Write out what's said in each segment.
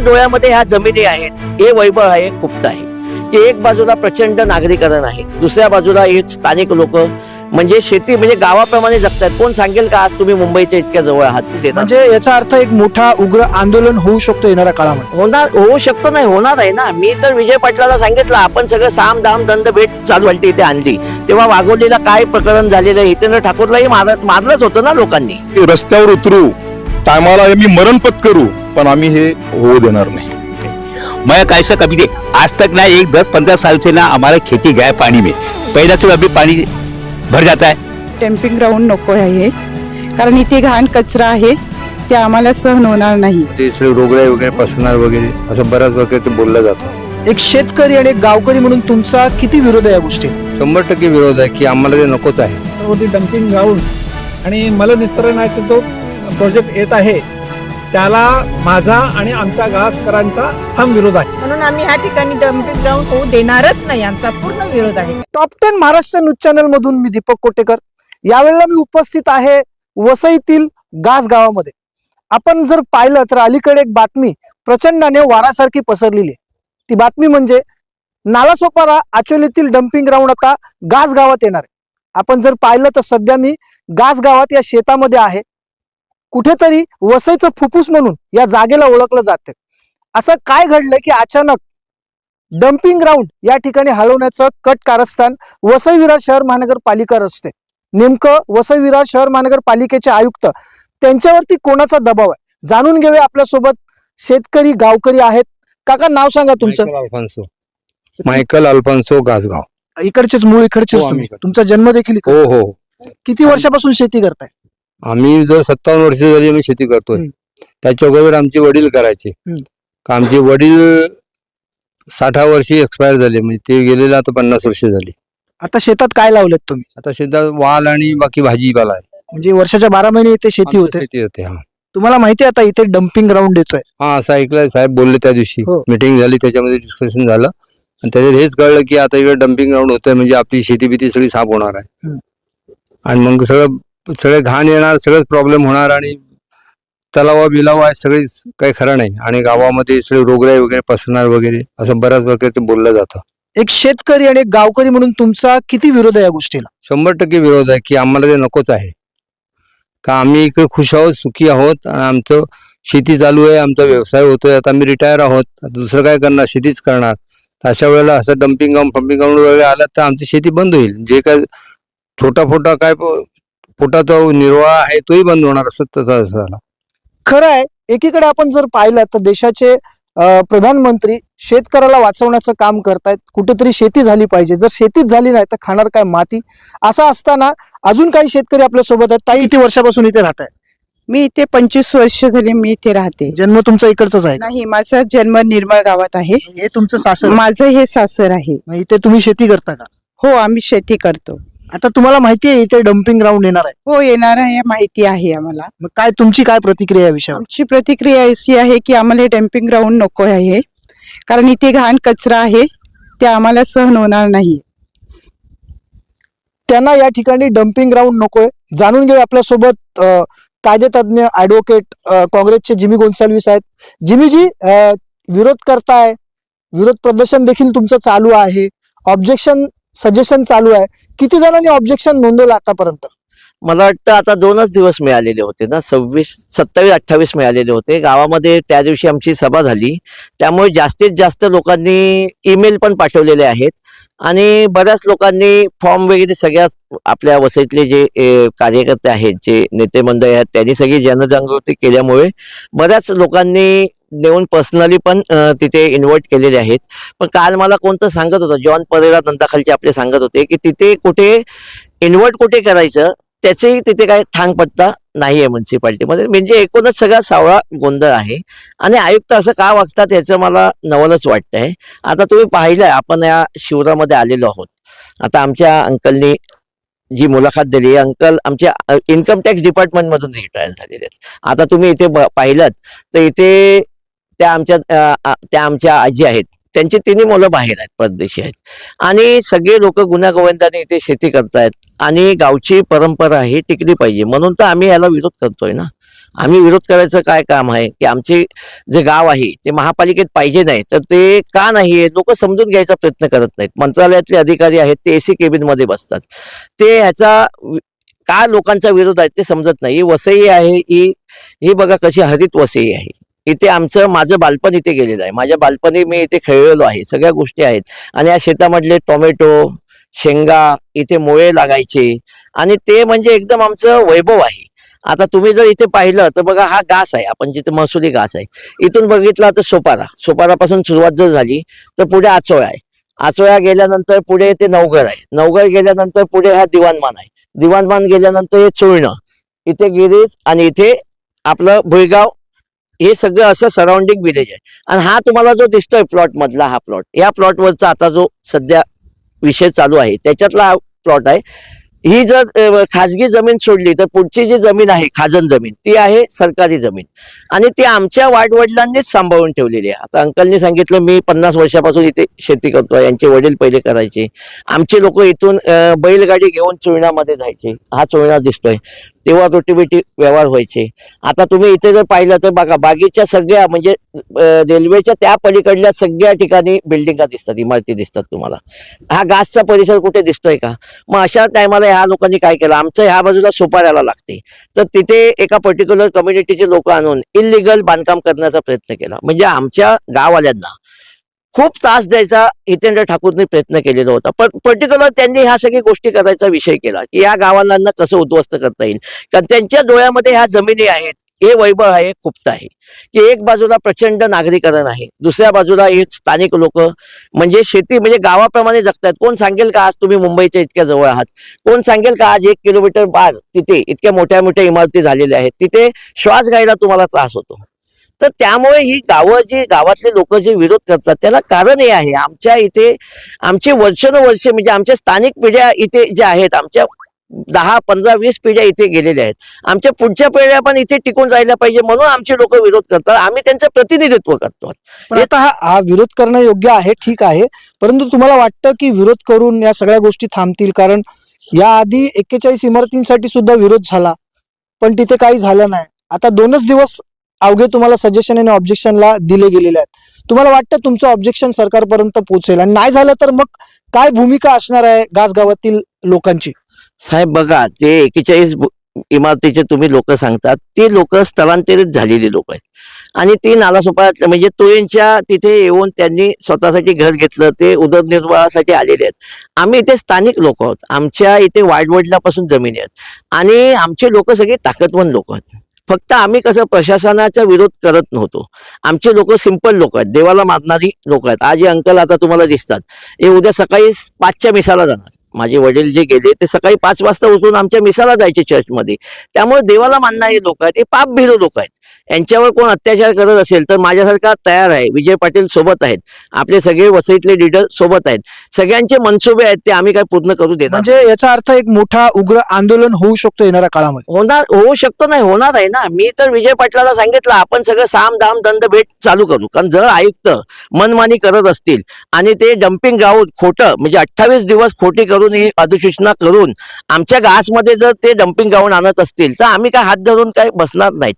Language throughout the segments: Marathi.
डोळ्यामध्ये ह्या जमिनी आहेत. हे वैभव आहे गुप्त आहे. की एक बाजूला प्रचंड नागरीकरण आहे. दुसऱ्या बाजूला एक स्थानिक लोक म्हणजे शेती म्हणजे गावाप्रमाणे जगतात कोण सांगेल का आज तुम्ही मुंबईच्या इतक्या जवळ आहात. म्हणजे याचा अर्थ एक मोठा उग्र आंदोलन होऊ शकतो येणाऱ्या काळामध्ये. होणार होऊ शकतो नाही होणार आहे ना. मी तर विजय पाटलाला सांगितलं आपण सगळं साम दाम दंड भेट चालू वाटते इथे आणली. तेव्हा वाघोलीला काय प्रकरण झालेलं आहे हितेंद्र ठाकूरलाही मार मारलंच होतं ना लोकांनी. रस्त्यावर उतरू. टायमाला आम्ही मरण पत्करू. पण आम्ही हे होऊ देणार नाही. मैं कैसे कभी दे आज तक ना एक दस पंद्रह साल से ना हमारे खेती गया पानी में. पहला से अभी पानी भर जाता है. डम्पिंग ग्राउंड नको आहे कारण इथे घाण कचरा आहे ते आम्हाला सहन होणार नाही. ते सगळे रोगराई वगैरे पसरणार वगैरे असं बऱ्याच वगैरे ते बोललं जातं. एक शेतकरी आणि एक गावकरी म्हणून तुमचा किती विरोध आहे या गोष्टी? शंभर टक्के विरोध आहे की आम्हाला ते नकोच आहे. डम्पिंग ग्राउंड आणि मलनिसरणाचा जो प्रोजेक्ट येत आहे. त्याला माझा आणि आमच्या गावकरांचा ठाम विरोध आहे. म्हणून आम्ही ह्या ठिकाणी डम्पिंग ग्राउंड होऊ देणारच नाही. आमचा पूर्ण विरोध आहे. Top ten Maharashtra news channel मधून मी दीपक कोटेकर. यावेळेला मी उपस्थित आहे वसईतील गास गावामध्ये. आपण जर पाहिलं तर अलीकडे एक बातमी प्रचंडाने वारासारखी पसरलेली आहे. ती बातमी म्हणजे नालासोपारा आचोलीतील डम्पिंग ग्राउंड आता गास गावात येणार आहे. आपण जर पाहिलं तर सध्या मी गास गावात या शेतामध्ये आहे. कुठेतरी वसईचं फुफ्फुस म्हणून या जागेला ओळखलं जाते. असं काय घडलं की अचानक डम्पिंग ग्राउंड या ठिकाणी हलवण्याचं कट कारस्थान वसई विरार शहर महानगरपालिका रस्ते नेमकं वसई विरार शहर महानगरपालिकेचे आयुक्त त्यांच्यावरती कोणाचा दबाव आहे? जाणून घेऊया आपल्यासोबत शेतकरी गावकरी आहेत. काका नाव सांगा तुमचं. Michael Alphonso. Michael Alphonso Gasgaon. इकडचेच मूळ इकडचेच हो, तुम्ही. तुमचा जन्म देखील इकडे. हो हो. किती वर्षापासून शेती करताय? आम्ही जर सत्तावन्न वर्ष झाली आम्ही शेती करतोय. त्याच्या अगोदर आमचे वडील करायचे. आमचे वडील साठा वर्षी एक्सपायर झाले म्हणजे ते गेलेले आता पन्नास वर्ष झाली. आता शेतात काय लावलेत तुम्ही? आता शेतात वाल आणि बाकी भाजीपाला आहे. म्हणजे वर्षाच्या बारा महिने इथे शेती आमचं होते. शेती होते हा. तुम्हाला माहिती आहे आता इथे डम्पिंग ग्राउंड येतोय. हा असं ऐकलंय साहेब बोलले त्या दिवशी. हो. मिटिंग झाली त्याच्यामध्ये डिस्कशन झालं. आणि त्याच्यात हेच कळलं की आता इकडे डम्पिंग ग्राउंड होतंय म्हणजे आपली शेती बिती सगळी साफ होणार आहे. हम्म. आणि मग सगळं सगळे घाण येणार सगळंच प्रॉब्लेम होणार आणि तलावा बिलावा आहे सगळी काही खरं नाही. आणि गावामध्ये सगळे रोगराई वगैरे पसरणार वगैरे असं बऱ्याच ते बोललं जातं. एक शेतकरी आणि एक गावकरी म्हणून तुमचा किती विरोध आहे या गोष्टीला? शंभर टक्के विरोध आहे की आम्हाला ते नकोच आहे. का आम्ही इकडे खुश आहोत सुखी आहोत आणि आमचं शेती चालू आहे आमचा व्यवसाय होतोय आता आम्ही रिटायर आहोत आता दुसरं काय करणार? शेतीच करणार. तर अशा वेळेला असं डम्पिंग ग्राउंड फम्पिंग ग्राउंड वगैरे आलं तर आमची शेती बंद होईल. जे काय छोटा फोटा काय पोटाचा निर्वाह आहे तोही बंद होणार असं तसं असं झालं. खरं आहे एकीकडे आपण जर पाहिलं तर देशाचे प्रधानमंत्री शेतकऱ्याला वाचवण्याचं काम करतायत. कुठेतरी शेती झाली पाहिजे. जर शेतीच झाली नाही तर खाणार काय माती? असं असताना अजून काही शेतकरी आपल्यासोबत आहेत. ताई किती वर्षापासून इथे राहत आहे मी इथे पंचवीस वर्ष झाली मी इथे राहते. जन्म तुमचा इकडचाच आहे का? नाही माझा जन्म निर्मळ गावात आहे. हे तुमचं सासर माझं हे सासर आहे. इथे तुम्ही शेती करता का? हो आम्ही शेती करतो. आता तुम्हाला माहिती आहे इथे डम्पिंग ग्राउंड येणार आहे. हो येणार आहे माहिती आहे आम्हाला. मग काय तुमची काय प्रतिक्रिया या विषयावर? आमची प्रतिक्रिया अशी आहे की आम्हाला डम्पिंग ग्राउंड नको आहे कारण इथे घाण कचरा आहे ते आम्हाला सहन होणार नाही. त्यांना या ठिकाणी डम्पिंग ग्राउंड नकोय. जाणून घेऊ आपल्यासोबत अ, कायदेतज्ञ ऍडव्होकेट काँग्रेसचे जिमी गोन्साल्विस आहेत. जिमीजी अ, विरोध करताय. विरोध प्रदर्शन देखील तुमचं चालू आहे. ऑब्जेक्शन सजेशन चालू आहे. किती जणांनी ऑब्जेक्शन नोंदवलं आतापर्यंत? मला वाटतं आता दोनच दिवस मिळालेले होते ना सव्वीस सत्तावीस अठ्ठावीस मिळालेले होते. गावामध्ये त्या दिवशी आमची सभा झाली. त्यामुळे जास्तीत जास्त लोकांनी ईमेल पण पाठवलेले आहेत. आणि बऱ्याच लोकांनी फॉर्म वगैरे सगळ्या आपल्या वसईतले जे कार्यकर्ते आहेत जे नेते मंडळी आहेत त्यांनी सगळी जनजागृती केल्यामुळे बऱ्याच लोकांनी नेऊन पर्सनली पण तिथे इन्व्हर्ट केलेले आहेत. पण काल मला कोणतं सांगत होतं जॉन परेरा नंदाखालचे आपले सांगत होते की तिथे कुठे इन्व्हर्ट कुठे करायचं? त्याचेही तिथे काही थांग पत्ता नाहीये म्युन्सिपाल्टीमध्ये म्हणजे एकूणच सगळा सावळा गोंधळ आहे. आणि आयुक्त असं का वागतात याचं मला नवलच वाटतंय. आता तुम्ही पाहिलंय आपण या शिवरामध्ये आलेलो आहोत. आता आमच्या अंकलनी जी मुलाखत दिली अंकल आमच्या इन्कम टॅक्स डिपार्टमेंटमधून रिटायर झालेले आहेत. आता तुम्ही इथे ब- पाहिलं तर इथे त्या आमच्या त्या आमच्या आजी आहेत. त्यांची तिन्ही मुलं बाहेर आहेत परदेशी आहेत. आणि सगळे लोक गुन्हागोविंदाने इथे शेती करतायत आणि गावची परंपरा ही टिकली पाहिजे. म्हणून तर आम्ही याला विरोध करतोय ना. आम्ही विरोध करायचं काय काम आहे? की आमचे जे गाव आहे ते महापालिकेत पाहिजे नाही तर ते का नाही आहे? लोक समजून घ्यायचा प्रयत्न करत नाहीत. मंत्रालयातले अधिकारी आहेत ते एसी सी केबिनमध्ये बसतात. ते ह्याचा वि- का लोकांचा विरोध आहे ते समजत नाही. वसई आहे ही ही बघा कशी हरित वसई आहे. इथे आमचं माझं बालपण इथे गेलेलं आहे. माझ्या बालपणी मी इथे खेळलेलो आहे. सगळ्या गोष्टी आहेत. आणि या शेतामधले टोमॅटो शेंगा इथे मुळे लागायचे. आणि ते म्हणजे एकदम आमचं वैभव आहे. आता तुम्ही जर इथे पाहिलं तर बघा हा घास आहे. आपण जिथे महसुली घास आहे. इथून बघितला तर सोपारा. सोपारापासून सुरुवात जर झाली तर पुढे आचोळा आहे. आचोळा गेल्यानंतर पुढे ते नवघर आहे. नवघर गेल्यानंतर पुढे हा दिवाणमान आहे. दिवाणमान गेल्यानंतर हे चुळणं इथे गिरीज आणि इथे आपलं भुईगाव हे सगळं असं सराउंडिंग विलेज आहे. आणि हा तुम्हाला जो दिसतोय प्लॉट मधला हा प्लॉट या प्लॉटवरचा आता जो सध्या विषय चालू आहे त्याच्यातला हा प्लॉट आहे. ही जर खाजगी जमीन सोडली तर पुढची जी जमीन आहे खाजण जमीन ती आहे सरकारी जमीन. आणि ती आमच्या वाडवडिलांनीच सांभाळून ठेवलेली आहे. आता अंकलनी सांगितलं मी पन्नास वर्षापासून इथे शेती करतोय यांचे वडील पहिले करायचे. आमचे लोक इथून बैलगाडी घेऊन चुळण्यामध्ये जायचे. हा चुळणा दिसतोय. तेव्हा रोटीबिटी व्यवहार व्हायचे. आता तुम्ही इथे जर पाहिलं तर बघा बागेच्या सगळ्या म्हणजे रेल्वेच्या त्या पलीकडल्या सगळ्या ठिकाणी बिल्डिंगा दिसतात इमारती दिसतात तुम्हाला. हा गासचा परिसर कुठे दिसतोय का? मग अशा टायमाला ह्या लोकांनी काय केलं? आमचं ह्या बाजूला सोपाऱ्याला लागते. तर तिथे एका पर्टिक्युलर कम्युनिटीचे लोक आणून इलिगल बांधकाम करण्याचा प्रयत्न केला. म्हणजे आमच्या गाववाल्यांना खूप त्रास द्यायचा हितेंद्र ठाकूरने प्रयत्न केलेला होता. पण पर्टिक्युलर त्यांनी ह्या सगळी गोष्टी करायचा विषय केला की या गावांना कसं उद्ध्वस्त करता येईल? कारण त्यांच्या डोळ्यामध्ये ह्या जमिनी आहेत. हे वैभव आहे खुपत आहे. की एक बाजूला प्रचंड नागरीकरण आहे दुसऱ्या बाजूला हे स्थानिक लोक म्हणजे शेती म्हणजे गावाप्रमाणे जगतात कोण सांगेल का आज तुम्ही मुंबईच्या इतक्या जवळ आहात? कोण सांगेल का आज एक किलोमीटर बार तिथे इतक्या मोठ्या मोठ्या इमारती झालेल्या आहेत तिथे श्वास घ्यायला तुम्हाला त्रास होतो? तर त्यामुळे ही गावं जी गावातले लोक जे विरोध करतात त्याला कारण हे आहे. आमच्या इथे आमचे वर्षानुवर्षे म्हणजे आमच्या स्थानिक पिढ्या इथे ज्या आहेत आमच्या दहा पंधरा वीस पिढ्या इथे गेलेल्या आहेत. आमच्या पुढच्या पिढ्या पण इथे टिकून राहिल्या पाहिजे म्हणून आमचे लोक विरोध करतात. आम्ही त्यांचं प्रतिनिधित्व करतो. आता हा हा विरोध करणं योग्य आहे ठीक आहे. परंतु तुम्हाला वाटतं की विरोध करून या सगळ्या गोष्टी थांबतील? कारण याआधी एक्केचाळीस इमारतींसाठी सुद्धा विरोध झाला पण तिथे काही झालं नाही. आता दोनच दिवस अवघे तुम्हाला सजेशन आणि ऑब्जेक्शनला दिले गेलेले आहेत. तुम्हाला वाटतं तुमचं ऑब्जेक्शन सरकारपर्यंत पोहोचेल? आणि नाही झालं तर मग काय भूमिका असणार आहे गासगावातील लोकांची? साहेब बघा ते एकेचाळीस इमारतीचे तुम्ही लोक सांगतात ते लोक स्थलांतरित झालेली लोक आहेत. आणि ती नालासोपाऱ्यातल्या म्हणजे तुळींच्या तिथे येऊन त्यांनी स्वतःसाठी घर घेतलं ते उदरनिर्वाहासाठी आलेले आहेत. आम्ही इथे स्थानिक लोक आहोत. आमच्या इथे वाडवडिलापासून जमिनी आहेत. आणि आमचे लोक सगळे ताकदवान लोक आहेत. फक्त आम्ही कसं प्रशासनाचा विरोध करत नव्हतो. आमचे लोक सिंपल लोक आहेत. देवाला मानणारी लोक आहेत. आज हे अंकल आता तुम्हाला दिसतात. हे उद्या सकाळी पाचच्या मिसाला जाणार. माझे वडील जे गेले ते सकाळी पाच वाजता उठून आमच्या मिसाला जायचे चर्चमध्ये त्यामुळे देवाला मानणारे लोक आहेत हे पाप भिरू लोक आहेत. यांच्यावर कोण अत्याचार करत असेल तर माझ्यासारखा तयार आहे. विजय पाटील सोबत आहेत. आपले सगळे वसईतले लीडर सोबत आहेत. सगळ्यांचे मनसुबे आहेत ते आम्ही काय पूर्ण करू देणार म्हणजे याचा अर्थ एक मोठा उग्र आंदोलन होऊ शकतो येणाऱ्या काळामध्ये. होणार होऊ शकतो नाही होणार आहे ना. मी तर विजय पाटलाला सांगितलं आपण सगळं साम दाम दंड भेट चालू करू. कारण जर आयुक्त मनमानी करत असतील आणि ते डम्पिंग ग्राउंड खोटं म्हणजे अठ्ठावीस दिवस खोटी करून ही अधिसूचना करून आमच्या घासमध्ये जर ते डम्पिंग ग्राउंड आणत असतील तर आम्ही काय हात धरून काय बसणार नाहीत.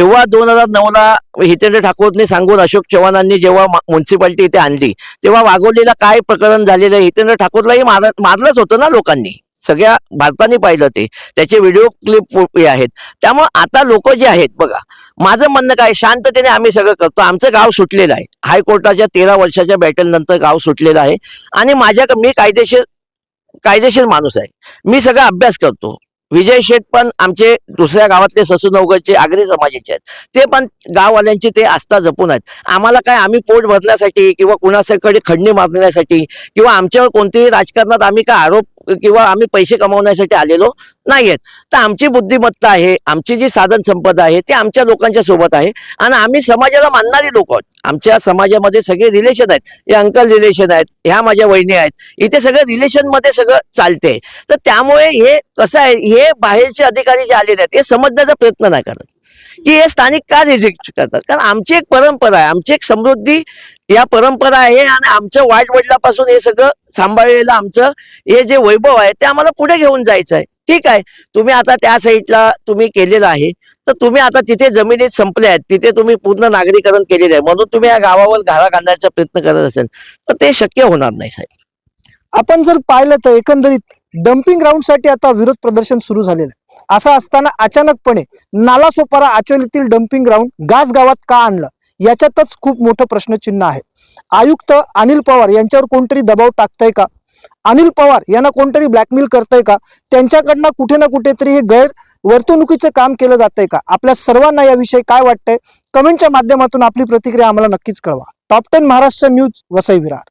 जेव्हा दोन हजार नऊला हितेंद्र ठाकूरने सांगून अशोक चव्हाणांनी जेव्हा म्युन्सिपाल्टी इथे आणली तेव्हा वाघोलीला काय प्रकरण झालेलं आहे हितेंद्र ठाकूरलाही मार मारलंच होतं ना लोकांनी. सगळ्या भारताने पाहिलं ते. त्याचे व्हिडिओ क्लिप हे आहेत. त्यामुळे आता लोक जे आहेत बघा माझं म्हणणं काय शांततेने आम्ही सगळं करतो. आमचं गाव सुटलेलं आहे. हायकोर्टाच्या तेरा वर्षाच्या बॅटल नंतर गाव सुटलेलं आहे. आणि माझ्या मी कायदेशीर कायदेशीर माणूस आहे. मी सगळा अभ्यास करतो. विजय शेठ पण आमचे दुसऱ्या गावातले ससूनवगडचे आगरी समाजाचे आहेत. ते पण गाववाल्यांची ते आस्था जपून आहेत. आम्हाला काय आम्ही पोट भरण्यासाठी किंवा कुणाकडे खडणी मारण्यासाठी किंवा आमच्यावर कोणतेही राजकारणात आम्ही काय आरोप किंवा आम्ही पैसे कमावण्यासाठी आलेलो नाहीयेत. तर आमची बुद्धिमत्ता आहे आमची जी साधन संपदा आहे ती आमच्या लोकांच्या सोबत आहे. आणि आम्ही समाजाला मानणारी लोक आहोत. आमच्या समाजामध्ये सगळे रिलेशन आहेत. हे अंकल रिलेशन आहेत ह्या माझ्या वहिनी आहेत. इथे सगळं रिलेशनमध्ये सगळं चालते तर त्यामुळे हे कसं आहे हे बाहेरचे अधिकारी जे आलेले आहेत हे समजण्याचा प्रयत्न नाही करत. की हे स्थानिक का रिजेक्ट करतात? कारण आमची एक परंपरा आहे आमची एक समृद्धी या परंपरा आहे आणि आमच्या वाईट वडिलापासून हे सगळं सांभाळलेलं आमचं हे जे वैभव आहे ते आम्हाला पुढे घेऊन जायचं आहे. ठीक आहे तुम्ही आता त्या साईडला तुम्ही केलेलं आहे तर तुम्ही आता तिथे जमिनीत संपले आहेत तिथे तुम्ही पूर्ण नागरीकरण केलेलं आहे म्हणून तुम्ही या गावावर घाला घालण्याचा प्रयत्न करत असेल तर ते शक्य होणार नाही साहेब. आपण जर पाहिलं तर एकंदरीत डम्पिंग ग्राउंडसाठी आता विरोध प्रदर्शन सुरू झालेलं आहे. असं असताना अचानकपणे नालासोपारा आचोलीतील डम्पिंग ग्राउंड गास गावात का आणलं? याच्यातच खूप मोठं प्रश्नचिन्ह आहे. आयुक्त अनिल पवार यांच्यावर कोणतरी दबाव टाकतंय का? अनिल पवार यांना कोणतरी ब्लॅकमेल करतंय का? त्यांच्याकडनं कुठे ना कुठेतरी हे गैर वर्तणुकीचं काम केलं जातंय का? आपल्या सर्वांना याविषयी काय वाटतंय? कमेंटच्या माध्यमातून आपली प्रतिक्रिया आम्हाला नक्कीच कळवा. Top ten Maharashtra news Vasai Virar.